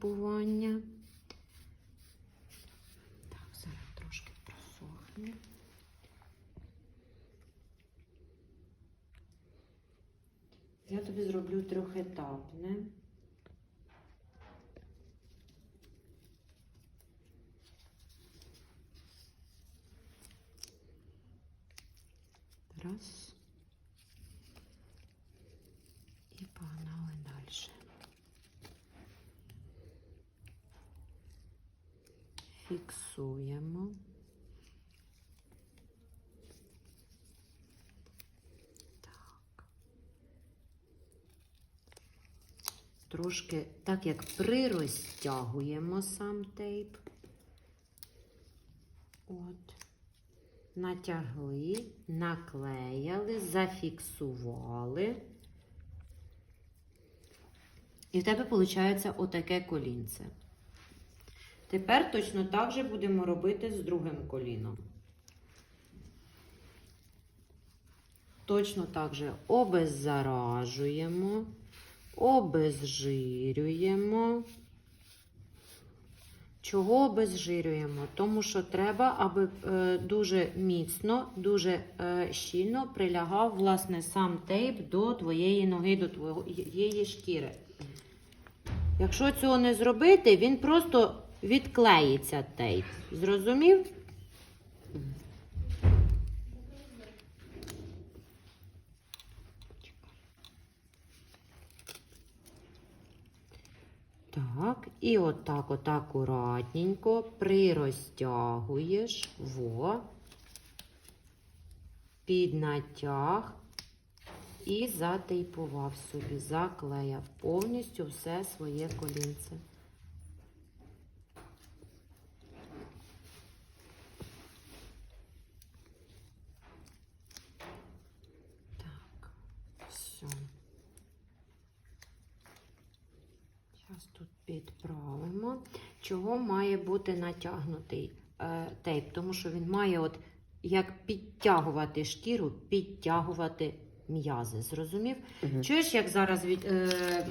Бування. Так, зараз трошки просохне. Я тобі зроблю трьохетапне. Раз. Фіксуємо. Так. Трошки, так як прирозтягуємо сам тейп. От. Натягли, наклеяли, зафіксували. І в тебе виходить отаке колінце. Тепер точно так же будемо робити з другим коліном. Точно так же обеззаражуємо, обезжирюємо. Чого обезжирюємо? Тому що треба, аби е, дуже міцно, дуже е, щільно прилягав власне сам тейп до твоєї ноги, до твоєї шкіри. Якщо цього не зробити, він просто відклеїться тейп. Зрозумів? Так, і отак, от акуратненько прирозтягуєш, во, під натяг і затейпував собі, заклеяв повністю все своє колінце. Так, все. Зараз тут підправимо. Чого має бути натягнутий е, тейп? Тому що він має, от як підтягувати шкіру, підтягувати м'язи. Зрозумів? Мгм. Чуєш, як зараз від, е,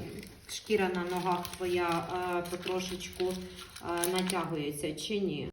шкіра на ногах твоя е, потрошечку е, натягується чи ні?